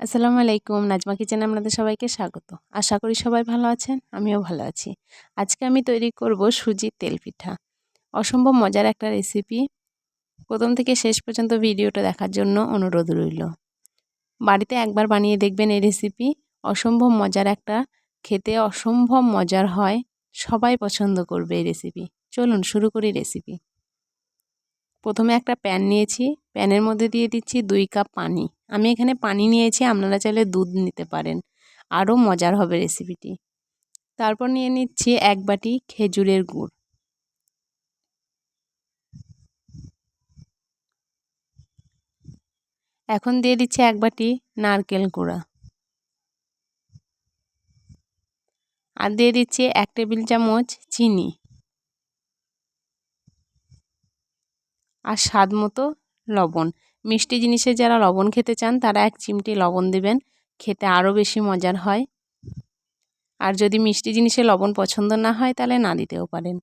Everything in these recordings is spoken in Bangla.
আসসালামু আলাইকুম। নাজমা কিচেনে আপনাদের সবাইকে স্বাগত। আশা করি সবাই ভালো আছেন, আমিও ভালো আছি। আজকে আমি তৈরি করব সুজির তেল পিঠা। অসম্ভব মজার একটা রেসিপি। প্রথম থেকে শেষ পর্যন্ত ভিডিওটা দেখার জন্য অনুরোধ রইল। বাড়িতে একবার বানিয়ে দেখবেন এই রেসিপি। অসম্ভব মজার একটা, খেতে অসম্ভব মজার হয়, সবাই পছন্দ করবে এই রেসিপি। চলুন শুরু করি রেসিপি। প্রথমে একটা প্যান নিয়েছি। প্যানের মধ্যে দিয়ে দিচ্ছি দুই কাপ পানি। আমি এখানে পানি নিয়েছি, আপনারা চাইলে দুধ নিতে পারেন। আরও মজার হবে রেসিপিটি তারপর নিয়ে নিচ্ছি এক বাটি খেজুরের গুড়। এখন দিয়ে দিচ্ছি এক বাটি নারকেল গুঁড়া। আর দিয়ে দিচ্ছি এক টেবিল চামচ চিনি। আর স্বাদ মতো লবণ। মিষ্টি জিনিসে যারা লবণ খেতে চান, তারা এক চিমটি লবণ দেবেন। খেতে আরও বেশি মজার হয়। আর যদি মিষ্টি জিনিসে লবণ পছন্দ না হয়, তাহলে না দিতেও পারেন।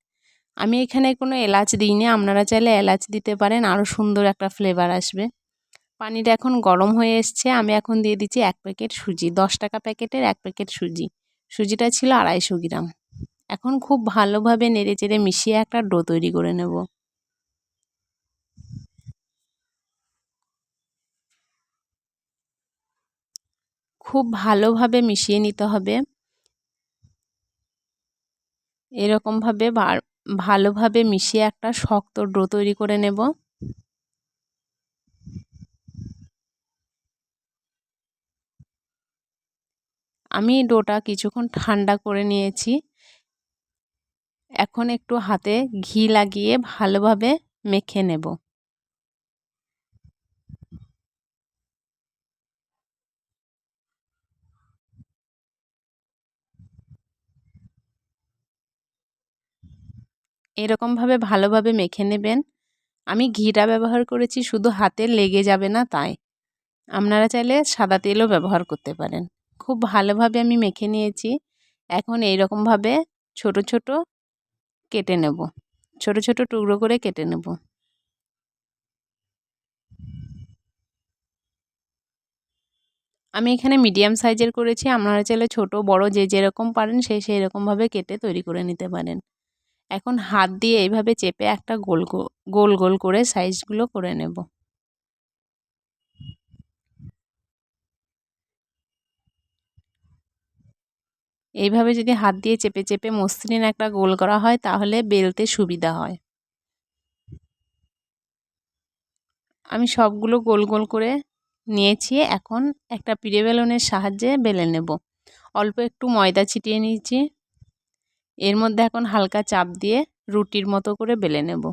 আমি এখানে কোনো এলাচ দিইনি, আপনারা চাইলে এলাচ দিতে পারেন, আরও সুন্দর একটা ফ্লেভার আসবে। পানিটা এখন গরম হয়ে এসছে, আমি এখন দিয়ে দিচ্ছি এক প্যাকেট সুজি, দশ টাকা প্যাকেটের এক প্যাকেট সুজি। সুজিটা ছিল আড়াইশো গ্রাম। এখন খুব ভালোভাবে নেড়ে চেড়ে মিশিয়ে একটা ডো তৈরি করে নেব। খুব ভালোভাবে মিশিয়ে নিতে হবে। এরকমভাবে ভালোভাবে মিশিয়ে একটা শক্ত ডো তৈরি করে নেব। আমি ডোটা কিছুক্ষণ ঠান্ডা করে নিয়েছি। এখন একটু হাতে ঘি লাগিয়ে ভালোভাবে মেখে নেব। এরকমভাবে ভালোভাবে মেখে নেবেন। আমি ঘিটা ব্যবহার করেছি, শুধু হাতে লেগে যাবে না তাই। আপনারা চাইলে সাদা তেলও ব্যবহার করতে পারেন। খুব ভালোভাবে আমি মেখে নিয়েছি। এখন এই রকমভাবে ছোট ছোট কেটে নেব। ছোট ছোট টুকরো করে কেটে নেব। আমি এখানে মিডিয়াম সাইজের করেছি। আপনারা চাইলে ছোট, বড় যে যেরকম পারেন, সে সেই রকমভাবে কেটে তৈরি করে নিতে পারেন। এখন হাত দিয়ে এইভাবে চেপে একটা গোল গোল গোল করে সাইজগুলো করে নেব। এইভাবে যদি হাত দিয়ে চেপে চেপে মসৃণ একটা গোল করা হয়, তাহলে বেলতে সুবিধা হয়। আমি সবগুলো গোল গোল করে নিয়েছি, এখন একটা পিড়ে বেলনের সাহায্যে বেলে নেব। অল্প একটু ময়দা ছিটিয়ে নিয়েছি। এর মধ্যে এখন হালকা চাপ দিয়ে রুটির মতো করে বেলে নেব।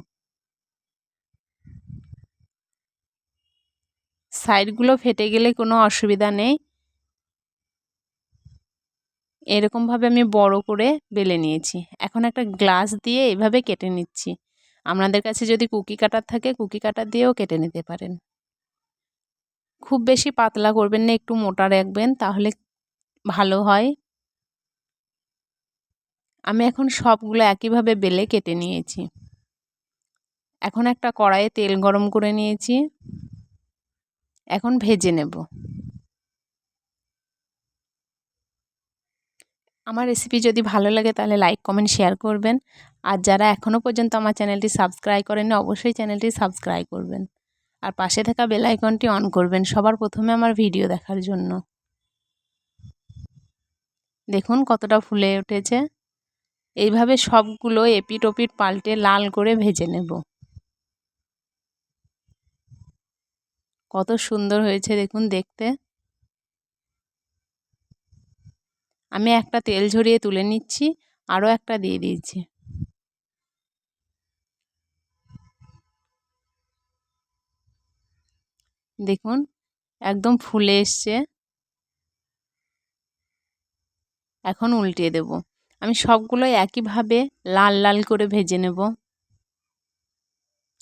সাইডগুলো ফেটে গেলে কোনো অসুবিধা নেই। এরকমভাবে আমি বড় করে বেলে নিয়েছি। এখন একটা গ্লাস দিয়ে এভাবে কেটে নিচ্ছি। আপনাদের কাছে যদি কুকি কাটার থাকে, কুকি কাটার দিয়েও কেটে নিতে পারেন। খুব বেশি পাতলা করবেন না, একটু মোটা রাখবেন, তাহলে ভালো হয়। আমি এখন সবগুলো একইভাবে বেলে কেটে নিয়েছি। এখন একটা কড়াইয়ে তেল গরম করে নিয়েছি। এখন ভেজে নেব। আমার রেসিপি যদি ভালো লাগে তাহলে লাইক কমেন্ট শেয়ার করবেন। আর যারা এখনও পর্যন্ত আমার চ্যানেলটি সাবস্ক্রাইব করেন অবশ্যই চ্যানেলটি সাবস্ক্রাইব করবেন। আর পাশে থাকা বেল আইকনটি অন করবেন সবার প্রথমে আমার ভিডিও দেখার জন্য। দেখুন কতটা ফুলে উঠেছে। এইভাবে সবগুলো এপিট ওপিট পাল্টে লাল করে ভেজে নেব। কত সুন্দর হয়েছে দেখুন দেখতে। আমি একটা তেল ঝরিয়ে তুলে নিচ্ছি, আরও একটা দিয়ে দিয়েছি। দেখুন, একদম ফুলে এসছে। এখন উল্টিয়ে দেব। আমি সবগুলো একইভাবে লাল লাল করে ভেজে নেব।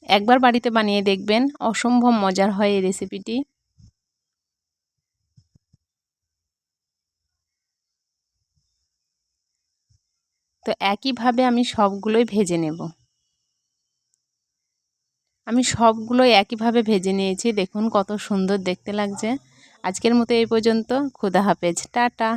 একবার বাড়িতে বানিয়ে দেখবেন, অসম্ভব মজার হয় এই রেসিপিটি। তো একইভাবে আমি সবগুলোই ভেজে নেব। আমি সবগুলোই একইভাবে ভেজে নিয়েছি। দেখুন কত সুন্দর দেখতে লাগছে। আজকের মতো এই পর্যন্ত। খুদা হাফেজ। টাটা।